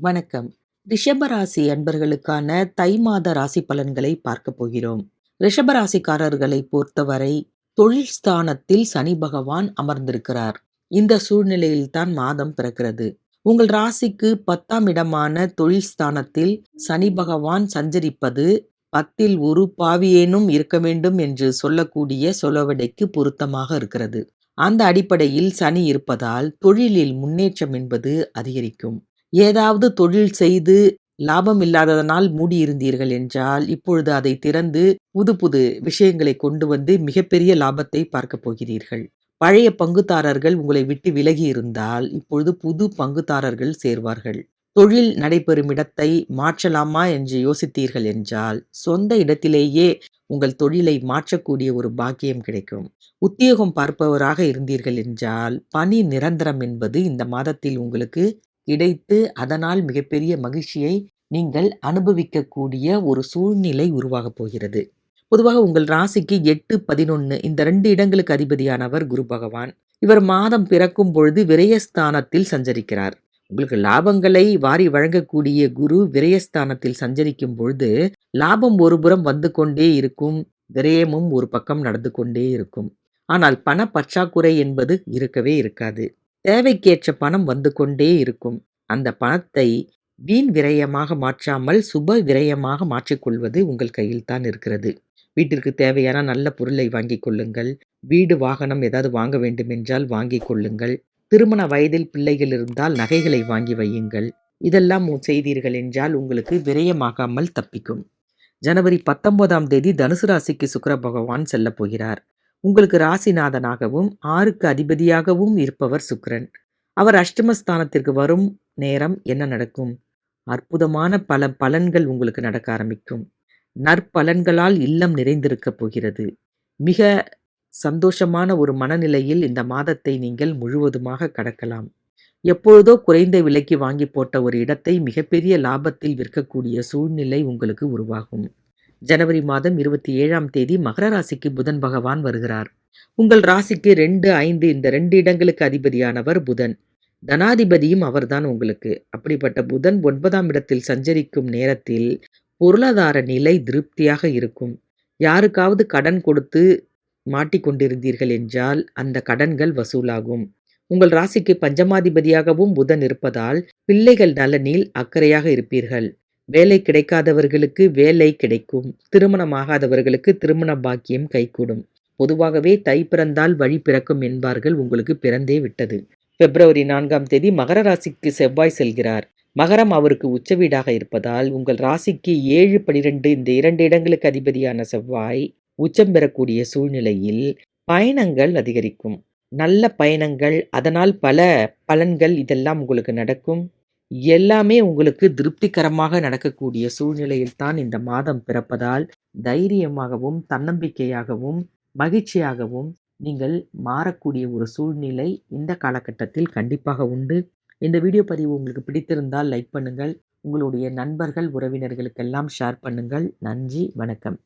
வணக்கம். ரிஷபராசி அன்பர்களுக்கான தை மாத ராசி பலன்களை பார்க்க போகிறோம். ரிஷபராசிக்காரர்களை பொறுத்தவரை தொழில் ஸ்தானத்தில் சனி பகவான் அமர்ந்திருக்கிறார். இந்த சூழ்நிலையில்தான் மாதம் பிறக்கிறது. உங்கள் ராசிக்கு பத்தாம் இடமான தொழில் ஸ்தானத்தில் சனி பகவான் சஞ்சரிப்பது பத்தில் ஒரு பாவியேனும் இருக்க வேண்டும் என்று சொல்லக்கூடிய சொலவடைக்கு பொருத்தமாக இருக்கிறது. அந்த அடிப்படையில் சனி இருப்பதால் தொழிலில் முன்னேற்றம் என்பது அதிகரிக்கும். ஏதாவது தொழில் செய்து லாபம் இல்லாததனால் மூடியிருந்தீர்கள் என்றால் இப்பொழுது அதை திறந்து புது புது விஷயங்களை கொண்டு வந்து மிகப்பெரிய லாபத்தை பார்க்க போகிறீர்கள். பழைய பங்குதாரர்கள் உங்களை விட்டு விலகி இருந்தால் இப்பொழுது புது பங்குதாரர்கள் சேர்வார்கள். தொழில் நடைபெறும் இடத்தை மாற்றலாமா என்று யோசித்தீர்கள் என்றால் சொந்த இடத்திலேயே உங்கள் தொழிலை மாற்றக்கூடிய ஒரு பாக்கியம் கிடைக்கும். உத்தியோகம் பார்ப்பவராக இருந்தீர்கள் என்றால் பணி நிரந்தரம் என்பது இந்த மாதத்தில் உங்களுக்கு கிடைத்து அதனால் மிகப்பெரிய மகிழ்ச்சியை நீங்கள் அனுபவிக்கக்கூடிய ஒரு சூழ்நிலை உருவாகப் போகிறது. பொதுவாக உங்கள் ராசிக்கு எட்டு பதினொன்று இந்த ரெண்டு இடங்களுக்கு அதிபதியானவர் குரு பகவான். இவர் மாதம் பிறக்கும் பொழுது விரயஸ்தானத்தில் சஞ்சரிக்கிறார். உங்களுக்கு லாபங்களை வாரி வழங்கக்கூடிய குரு விரயஸ்தானத்தில் சஞ்சரிக்கும் பொழுது லாபம் ஒரு புறம் வந்து கொண்டே இருக்கும் விரயமும் ஒரு பக்கம் நடந்து கொண்டே இருக்கும். ஆனால் பண பற்றாக்குறை என்பது இருக்கவே இருக்காது. தேவைக்கேற்ற பணம் வந்து கொண்டே இருக்கும். அந்த பணத்தை வீண் விரயமாக மாற்றாமல் சுப விரயமாக மாற்றிக்கொள்வது உங்கள் கையில் தான் இருக்கிறது. வீட்டிற்கு தேவையான நல்ல பொருளை வாங்கிக் கொள்ளுங்கள். வீடு வாகனம் ஏதாவது வாங்க வேண்டுமென்றால் வாங்கிக் கொள்ளுங்கள். திருமண வயதில் பிள்ளைகள் இருந்தால் நகைகளை வாங்கி வையுங்கள். இதெல்லாம் செய்தீர்கள் என்றால் உங்களுக்கு விரயமாகாமல் தப்பிக்கும். ஜனவரி பத்தொன்பதாம் தேதி தனுசு ராசிக்கு சுக்கர பகவான் செல்லப் போகிறார். உங்களுக்கு ராசிநாதனாகவும் ஆறுக்கு அதிபதியாகவும் இருப்பவர் சுக்கரன். அவர் அஷ்டமஸ்தானத்திற்கு வரும் நேரம் என்ன நடக்கும்? அற்புதமான பல பலன்கள் உங்களுக்கு நடக்க ஆரம்பிக்கும். நற்பலன்களால் இல்லம் நிறைந்திருக்கப் போகிறது. மிக சந்தோஷமான ஒரு மனநிலையில் இந்த மாதத்தை நீங்கள் முழுவதுமாக கடக்கலாம். எப்பொழுதோ குறைந்த விலைக்கு வாங்கி போட்ட ஒரு இடத்தை மிகப்பெரிய லாபத்தில் விற்கக்கூடிய சூழ்நிலை உங்களுக்கு உருவாகும். ஜனவரி மாதம் இருபத்தி ஏழாம் தேதி மகர ராசிக்கு புதன் பகவான் வருகிறார். உங்கள் ராசிக்கு ரெண்டு ஐந்து இந்த ரெண்டு இடங்களுக்கு அதிபதியானவர் புதன். தனாதிபதியும் அவர்தான் உங்களுக்கு. அப்படிப்பட்ட புதன் ஒன்பதாம் இடத்தில் சஞ்சரிக்கும் நேரத்தில் பொருளாதார நிலை திருப்தியாக இருக்கும். யாருக்காவது கடன் கொடுத்து மாட்டிக்கொண்டிருந்தீர்கள் என்றால் அந்த கடன்கள் வசூலாகும். உங்கள் ராசிக்கு பஞ்சமாதிபதியாகவும் புதன் இருப்பதால் பிள்ளைகள் நலனில் அக்கறையாக இருப்பீர்கள். வேலை கிடைக்காதவர்களுக்கு வேலை கிடைக்கும். திருமணமாகாதவர்களுக்கு திருமண பாக்கியம் கைகூடும். பொதுவாகவே தை பிறந்தால் வழி பிறக்கும் என்பார்கள் உங்களுக்கு பிறந்தே விட்டது. பிப்ரவரி நான்காம் தேதி மகர ராசிக்கு செவ்வாய் செல்கிறார். மகரம் அவருக்கு உச்ச வீடாக இருப்பதால் உங்கள் ராசிக்கு ஏழு பனிரெண்டு இந்த இரண்டு இடங்களுக்கு அதிபதியான செவ்வாய் உச்சம் பெறக்கூடிய சூழ்நிலையில் பயணங்கள் அதிகரிக்கும். நல்ல பயணங்கள் அதனால் பல பலன்கள் இதெல்லாம் உங்களுக்கு நடக்கும். எல்லாமே உங்களுக்கு திருப்திகரமாக நடக்கக்கூடிய சூழ்நிலையில் தான் இந்த மாதம் பிறப்பதால் தைரியமாகவும் தன்னம்பிக்கையாகவும் மகிழ்ச்சியாகவும் நீங்கள் மாறக்கூடிய ஒரு சூழ்நிலை இந்த காலகட்டத்தில் கண்டிப்பாக உண்டு. இந்த வீடியோ பதிவு உங்களுக்கு பிடித்திருந்தால் லைக் பண்ணுங்கள். உங்களுடைய நண்பர்கள் உறவினர்களுக்கெல்லாம் ஷேர் பண்ணுங்கள். நன்றி வணக்கம்.